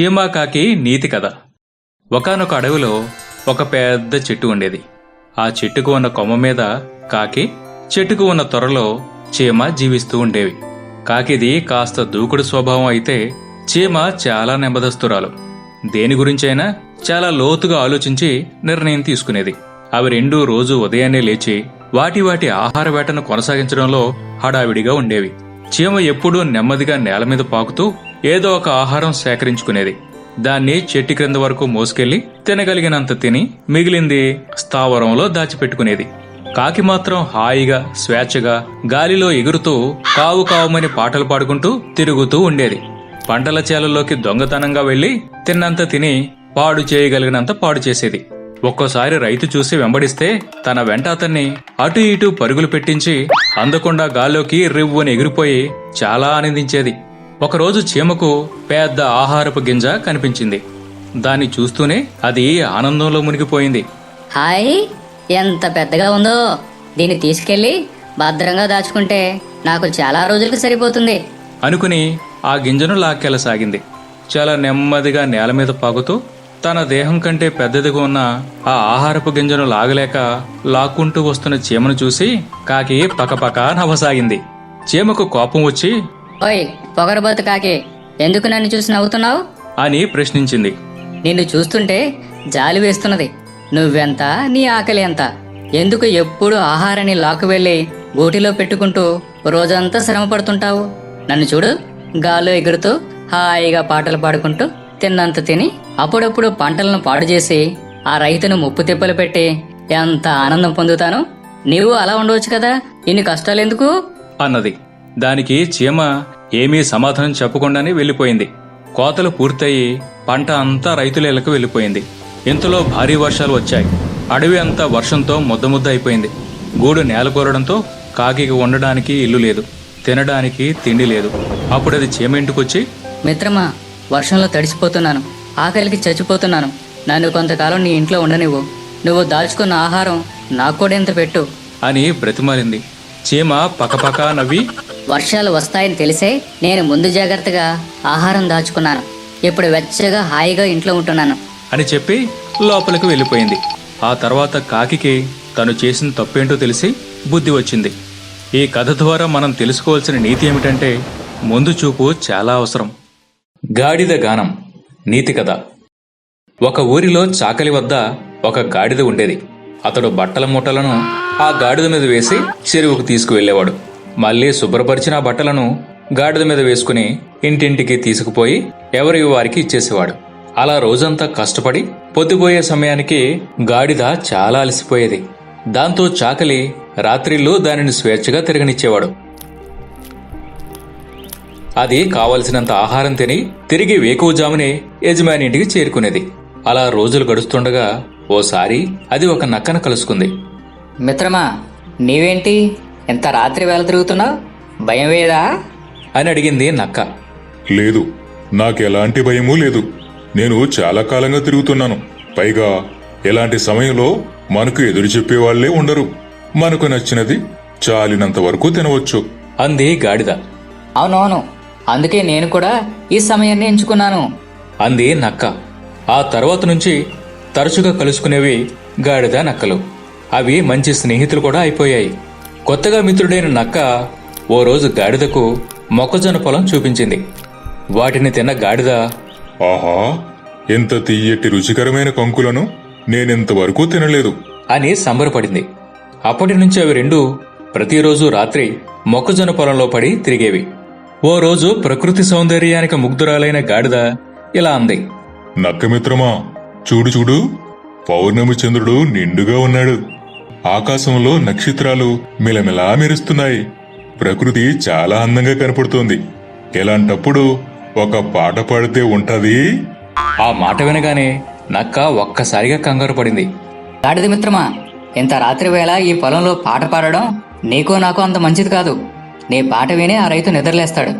చీమాకాకి నీతి కథ. ఒకానొక అడవిలో ఒక పెద్ద చెట్టు ఉండేది. ఆ చెట్టుకు ఉన్న కొమ్మ మీద కాకి చెట్టుకు ఉన్న త్వరలో చీమ జీవిస్తూ ఉండేవి. కాకిది కాస్త దూకుడు స్వభావం అయితే చీమ చాలా నెమ్మదస్తురాలు. దేని గురించైనా చాలా లోతుగా ఆలోచించి నిర్ణయం తీసుకునేది. అవి రెండూ రోజు ఉదయాన్నే లేచి వాటి వాటి ఆహార వేటను కొనసాగించడంలో హడావిడిగా ఉండేవి. చీమ ఎప్పుడూ నెమ్మదిగా నేల మీద పాకుతూ ఏదో ఒక ఆహారం సేకరించుకునేది. దాన్ని చెట్టు క్రింద వరకు మోసుకెళ్ళి తినగలిగినంత తిని మిగిలింది స్థావరంలో దాచిపెట్టుకునేది. కాకి మాత్రం హాయిగా స్వేచ్ఛగా గాలిలో ఎగురుతూ కావు కావుమని పాటలు పాడుకుంటూ తిరుగుతూ ఉండేది. పంటల చేలల్లోకి దొంగతనంగా వెళ్ళి తిన్నంత తిని పాడు చేయగలిగినంత పాడు చేసేది. ఒక్కోసారి రైతు చూసి వెంబడిస్తే తన వెంట అతన్ని అటు ఇటు పరుగులు పెట్టించి అందకుండా గాల్లోకి రివ్వుని ఎగిరిపోయి చాలా ఆనందించేది. ఒకరోజు చీమకు పెద్ద ఆహారపు గింజ కనిపించింది. దాన్ని చూస్తూనే అది ఆనందంలో మునిగిపోయింది. హాయ్ ఎంత పెద్దగా ఉందో. దీన్ని తీసుకెళ్ళి భద్రంగా దాచుకుంటే నాకు చాలా రోజులకు సరిపోతుంది. అనుకుని ఆ గింజను లాక్కెళ్ళసాగింది. చాలా నెమ్మదిగా నేల మీద పాకుతూ తన దేహం కంటే పెద్దదిగా ఉన్న ఆ ఆహారపు గింజను లాగలేక లాక్కుంటూ వస్తున్న చీమను చూసి కాకి పకపక నవ్వసాగింది. చీమకు కోపం వచ్చి ఓయ్ పొగరబోతు కాకి ఎందుకు నన్ను చూసి నవ్వుతున్నావు? అని ప్రశ్నించింది. నిన్ను చూస్తుంటే జాలి వేస్తున్నది. నువ్వెంత నీ ఆకలి ఎంత? ఎందుకు ఎప్పుడు ఆహారాన్ని లాక్కు వెళ్ళి గూటిలో పెట్టుకుంటూ రోజంతా శ్రమ పడుతుంటావు నన్ను చూడు గాల్లో ఎగురుతూ హాయిగా పాటలు పాడుకుంటూ తిన్నంత తిని అప్పుడప్పుడు పంటలను పాడు చేసి ఆ రైతును ముప్పు తిప్పలు పెట్టి ఎంత ఆనందం పొందుతాను? నీవు అలా ఉండవచ్చు కదా ఇన్ని కష్టాలు ఎందుకు అన్నది. దానికి చీమ ఏమీ సమాధానం చెప్పకుండానే వెళ్ళిపోయింది కోతలు పూర్తయి పంట అంతా రైతుల ఇళ్ళకు వెళ్ళిపోయింది ఇంతలో భారీ వర్షాలు వచ్చాయి. అడవి అంతా వర్షంతో ముద్ద ముద్ద అయిపోయింది. గూడు నేలకూరడంతో కాకికి ఉండడానికి ఇల్లు లేదు. తినడానికి తిండి లేదు. అప్పుడు అది చీమ ఇంటికొచ్చి మిత్రమా వర్షంలో తడిసిపోతున్నాను. ఆకలికి చచ్చిపోతున్నాను. నన్ను కొంతకాలం నీ ఇంట్లో ఉండనివ్వు. నువ్వు దాల్చుకున్న ఆహారం నాకు కూడా ఇంత పెట్టు. అని బ్రతిమాలింది. చీమ పకపక నవ్వి వర్షాలు వస్తాయని తెలిసే నేను ముందు జాగ్రత్తగా ఆహారం దాచుకున్నాను. ఇప్పుడు వెచ్చగా హాయిగా ఇంట్లో ఉంటున్నాను. అని చెప్పి లోపలికి వెళ్ళిపోయింది. ఆ తర్వాత కాకికి తను చేసిన తప్పేంటో తెలిసి బుద్ధి వచ్చింది. ఈ కథ ద్వారా మనం తెలుసుకోవాల్సిన నీతి ఏమిటంటే ముందు చూపు చాలా అవసరం. గాడిద గానం నీతి కథ. ఒక ఊరిలో చాకలి వద్ద ఒక గాడిద ఉండేది. అతడు బట్టల మూటలను ఆ గాడిద మీద వేసి చెరువుకు తీసుకువెళ్ళేవాడు మళ్ళీ శుభ్రపరిచిన బట్టలను గాడిద మీద వేసుకుని ఇంటింటికి తీసుకుపోయి ఎవరి వారికి ఇచ్చేసేవాడు. అలా రోజంతా కష్టపడి పొద్దుపోయే సమయానికి గాడిద చాలా అలసిపోయేది. దాంతో చాకలి రాత్రిళ్ళు దానిని స్వేచ్ఛగా తిరగనిచ్చేవాడు. అది కావలసినంత ఆహారం తిని తిరిగి వేకువజామునే యజమాని ఇంటికి చేరుకునేది. అలా రోజులు గడుస్తుండగా ఓసారి అది ఒక నక్కన కలుసుకుంది. మిత్రమా నీవేంటి? ఎంత రాత్రి వేళ తిరుగుతున్నావు? భయం వేదా? అని అడిగింది నక్క. లేదు నాకెలాంటి భయమూ లేదు. నేను చాలా కాలంగా తిరుగుతున్నాను. పైగా ఎలాంటి సమయంలో మనకు ఎదురు చెప్పేవాళ్ళే ఉండరు. మనకు నచ్చినది చాలినంత వరకు తినవచ్చు. అంది గాడిద. అవునవును అందుకే నేను కూడా ఈ సమయాన్ని ఎంచుకున్నాను. అంది నక్క. ఆ తర్వాత నుంచి తరచుగా కలుసుకునేవి గాడిద నక్కలు. అవి మంచి స్నేహితులు కూడా అయిపోయాయి. కొత్తగా మిత్రుడైన నక్క ఓ రోజు గాడిదకు మొక్కజొన్న పొలం చూపించింది. వాటిని తిన్న గాడిద ఆహా ఎంత తీయటి రుచికరమైన కంకులను నేనింతవరకు తినలేదు. అని సంబరపడింది. అప్పటి నుంచి అవి రెండు ప్రతిరోజు రాత్రి మొక్కజొన్న పొలంలో పడి తిరిగేవి. ఓ రోజు ప్రకృతి సౌందర్యానికి ముగ్ధురాలైన గాడిద ఇలా అంది. నక్కమిత్రమా చూడు చూడు పౌర్ణమి చంద్రుడు నిండుగా ఉన్నాడు. ఆకాశంలో నక్షత్రాలు మిలమిలా మెరుస్తున్నాయి. ప్రకృతి చాలా అందంగా కనపడుతోంది. ఎలాంటప్పుడు ఒక పాట పాడితే ఉంటది? ఆ మాట వినగానే నక్క ఒక్కసారిగా కంగారు పడింది. గాడిద మిత్రమా ఇంత రాత్రి వేళ ఈ పొలంలో పాట పాడడం నీకు నాకు అంత మంచిది కాదు. నీ పాట విని ఆ రైతు నిద్రలేస్తాడు.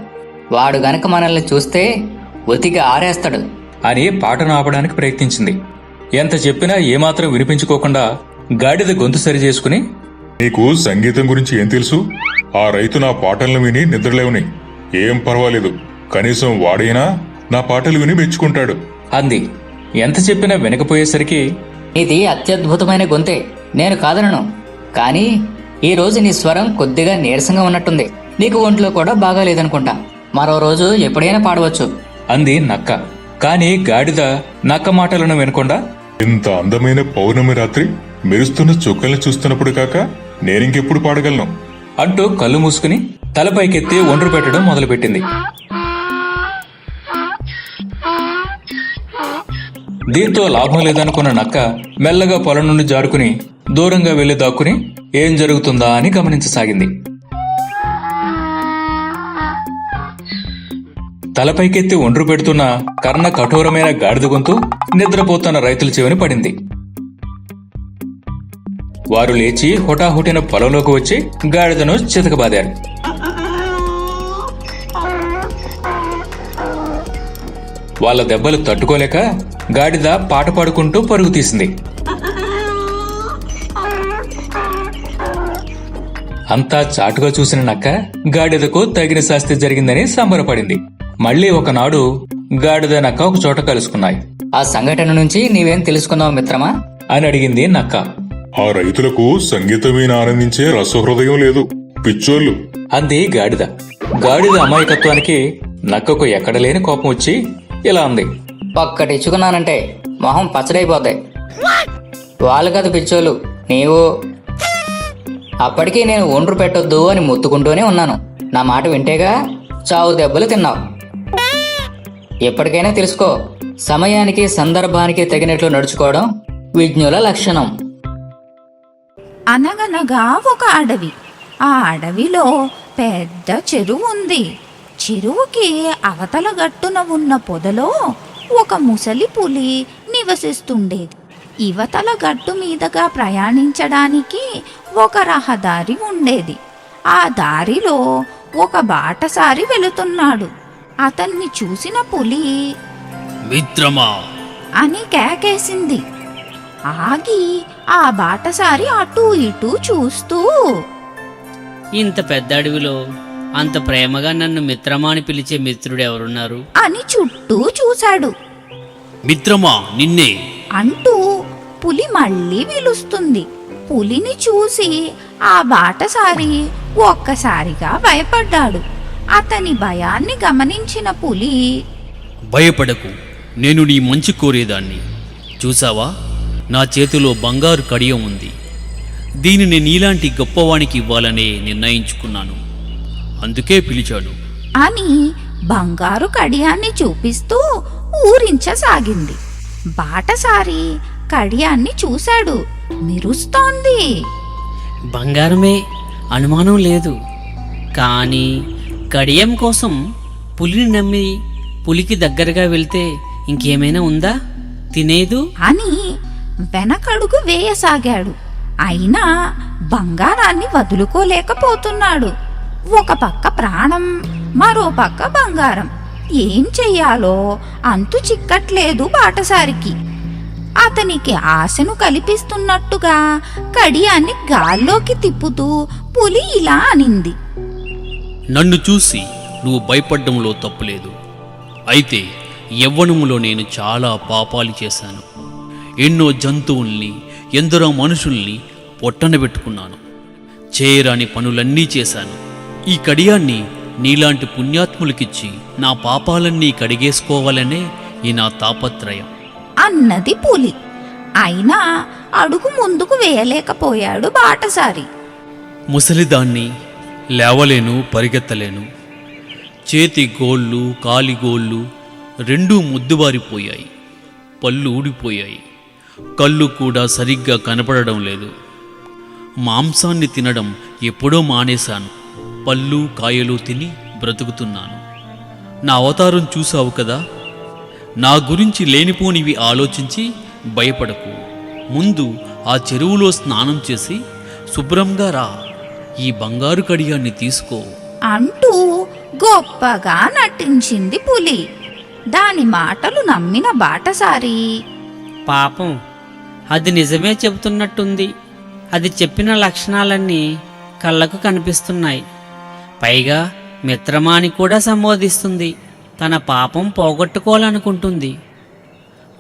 వాడు గనక మనల్ని చూస్తే ఉతికి ఆరేస్తాడు. అని పాటను ఆపడానికి ప్రయత్నించింది. ఎంత చెప్పినా ఏమాత్రం వినిపించుకోకుండా గాడిద గొంతు సరి చేసుకుని నీకు సంగీతం గురించి ఏం తెలుసు? ఆ రైతు నా పాటలను విని నిద్రలేవని ఏం పర్వాలేదు. కనీసం వాడైనా నా పాటలు విని మెచ్చుకుంటాడు. అంది. ఎంత చెప్పినా వినకపోయేసరికి ఇది అత్యద్భుతమైన గొంతే. నేను కాదనను. కానీ ఈ రోజు నీ స్వరం కొద్దిగా నీరసంగా ఉన్నట్టుంది. నీకు ఒంట్లో కూడా బాగాలేదనుకుంటా. మరో రోజు ఎప్పుడైనా పాడవచ్చు. అంది నక్క. కాని గాడిద నక్క మాటలను వినకుండా ఇంత అందమైన పౌర్ణమి రాత్రి మెరుస్తున్న చుక్కల్ని చూస్తున్నప్పుడు కాక నేనింకెప్పుడు పాడగలను? అంటూ కళ్ళు మూసుకుని తలపైకెత్తి ఒండ్రు పెట్టడం మొదలుపెట్టింది. దీంతో లాభం లేదనుకున్న నక్క మెల్లగా పొలం నుండి జారుకుని దూరంగా వెళ్ళి దాక్కుని ఏం జరుగుతుందా అని గమనించసాగింది. తలపైకెత్తి ఒండ్రు పెడుతున్న కర్ణ కఠోరమైన గాడిద గొంతు నిద్రపోతున్న రైతుల చెవిని పడింది. వారు లేచి హుటాహుటిన పొలంలోకి వచ్చి గాడిదను చితకబాదారు. వాళ్ళ దెబ్బలు తట్టుకోలేక గాడిద పాట పాడుకుంటూ పరుగు తీసింది. అంతా చాటుగా చూసిన నక్క గాడిదకు తగిన శాస్తి జరిగిందని సంబరపడింది. మళ్ళీ ఒకనాడు గాడిద నక్క ఒక చోట కలుసుకున్నాయి. ఆ సంఘటన నుంచి నీవేం తెలుసుకున్నావు మిత్రమా? అని అడిగింది నక్క. ఆ రైతులకు సంగీతం విని ఆనందించే రసహృదయం లేదు. పిచ్చోళ్ళు. అంది గాడిద. గాడిద అమాయకత్వానికి నక్కకు ఎక్కడ లేని కోపం వచ్చి ఇలా అంది. ఒక్కటి ఇచ్చుకున్నానంటే మొహం పచ్చడైపోతాయి వాళ్ళు కదా పిచ్చోళ్ళు నీవు. అప్పటికీ నేను ఒండ్రు పెట్టొద్దు అని ముత్తుకుంటూనే ఉన్నాను. నా మాట వింటేగా చావు దెబ్బలు తిన్నావు. ఎప్పటికైనా తెలుసుకో సమయానికి సందర్భానికి తగినట్లు నడుచుకోవడం విజ్ఞుల లక్షణం. అనగనగా ఒక అడవి. ఆ అడవిలో పెద్ద చెరువు ఉంది. చెరువుకి అవతల గట్టున ఉన్న పొదలో ఒక ముసలి పులి నివసిస్తుండేది ఇవతల గట్టు మీదుగా ప్రయాణించడానికి ఒక రహదారి ఉండేది. ఆ దారిలో ఒక బాటసారి వెళుతున్నాడు. అతన్ని చూసిన పులి మిత్రమా? అని కేకేసింది. ఆగి ఆ బాటసారి అటూ ఇటూ చూస్తూ. ఇంత పెద్ద అడవిలో అంత ప్రేమగా నన్ను మిత్రమా అని పిలిచే మిత్రుడు ఎవరున్నారు? అని చుట్టూ చూశాడు. మిత్రమా నిన్నే? అంటూ పులి మళ్ళీ పిలుస్తుంది పులిని చూసి ఆ బాటసారి ఒక్కసారిగా భయపడ్డాడు. అతని భయాన్ని గమనించిన పులి భయపడకు నేను నీ మంచి కోరేదాన్ని. చూసావా? నా చేతిలో బంగారు కడియం ఉంది. దీనిని నీలాంటి గొప్పవానికి ఇవ్వాలనే నిర్ణయించుకున్నాను. అందుకే పిలిచాను అని బంగారు కడియాన్ని చూపిస్తూ ఊరించసాగింది. బాటసారి కడియాన్ని చూశాడు. మెరుస్తోంది. బంగారమే అనుమానం లేదు. కానీ కడియం కోసం పులిని నమ్మి పులికి దగ్గరగా వెళ్తే ఇంకేమైనా ఉందా? తినేదు? అని వెనకడుగు వేయసాగాడు. అయినా బంగారాన్ని వదులుకోలేకపోతున్నాడు. ఒక పక్క ప్రాణం మరో పక్క బంగారం. ఏం చెయ్యాలో అంతు చిక్కట్లేదు బాటసారికి. అతనికి ఆశను కల్పిస్తున్నట్టుగా కడియాన్ని గాల్లోకి తిప్పుతూ పులి ఇలా అనింది. నన్ను చూసి నువ్వు భయపడ్డంలో తప్పులేదు. అయితే యవ్వనములో నేను చాలా పాపాలు చేశాను. ఎన్నో జంతువుల్ని ఎందరో మనుషుల్ని పొట్టన పెట్టుకున్నాను. చేయరాని పనులన్నీ చేశాను. ఈ కడియాన్ని నీలాంటి పుణ్యాత్ములకిచ్చి నా పాపాలన్నీ కడిగేసుకోవాలనే ఈ నా తాపత్రయం. అన్నది పులి. అయినా అడుగు ముందుకు వేయలేకపోయాడు బాటసారి. ముసలిదాన్ని లేవలేను పరిగెత్తలేను. చేతి గోళ్ళు కాలి గోళ్ళు రెండూ ముద్దుబారిపోయాయి. పళ్ళు ఊడిపోయాయి. కళ్ళు కూడా సరిగ్గా కనపడడం లేదు. మాంసాన్ని తినడం ఎప్పుడో మానేశాను. పళ్ళు కాయలు తిని బ్రతుకుతున్నాను. నా అవతారం చూసావు కదా? నా గురించి లేనిపోనివి ఆలోచించి భయపడకు. ముందు ఆ చెరువులో స్నానం చేసి శుభ్రంగా రా. ఈ బంగారు కడియాన్ని తీసుకో. అంటూ గొప్పగా నటించింది పులి. దాని మాటలు నమ్మిన బాటసారి. పాపం. అది నిజమే చెబుతున్నట్టుంది. అది చెప్పిన లక్షణాలన్నీ కళ్ళకు కనిపిస్తున్నాయి. పైగా మిత్రమాని కూడా సంబోధిస్తుంది. తన పాపం పోగొట్టుకోవాలనుకుంటుంది.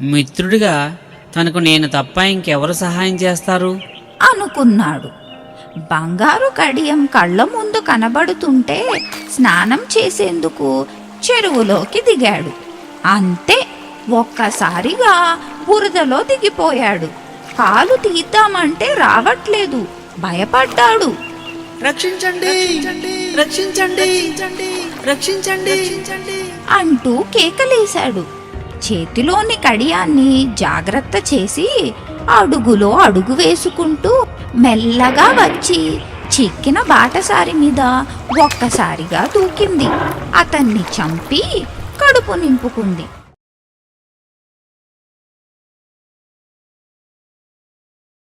మిత్రుడిగా తనకు నేను తప్ప ఇంకెవరు సహాయం చేస్తారు? అనుకున్నాడు. బంగారు కడియం కళ్ళ ముందు కనబడుతుంటే స్నానం చేసేందుకు చెరువులోకి దిగాడు. అంతే ఒక్కసారిగా బురదలో దిగిపోయాడు. కాలు తీద్దామంటే రావట్లేదు. భయపడ్డాడు. రక్షించండి. రక్షించండి. రక్షించండి. అంటూ కేకలేశాడు. చేతిలోని కడియాన్ని జాగ్రత్త చేసి అడుగులో అడుగు వేసుకుంటూ మెల్లగా వచ్చి చిక్కిన బాటసారి మీద ఒక్కసారిగా దూకింది. అతన్ని చంపి కడుపు నింపుకుంది.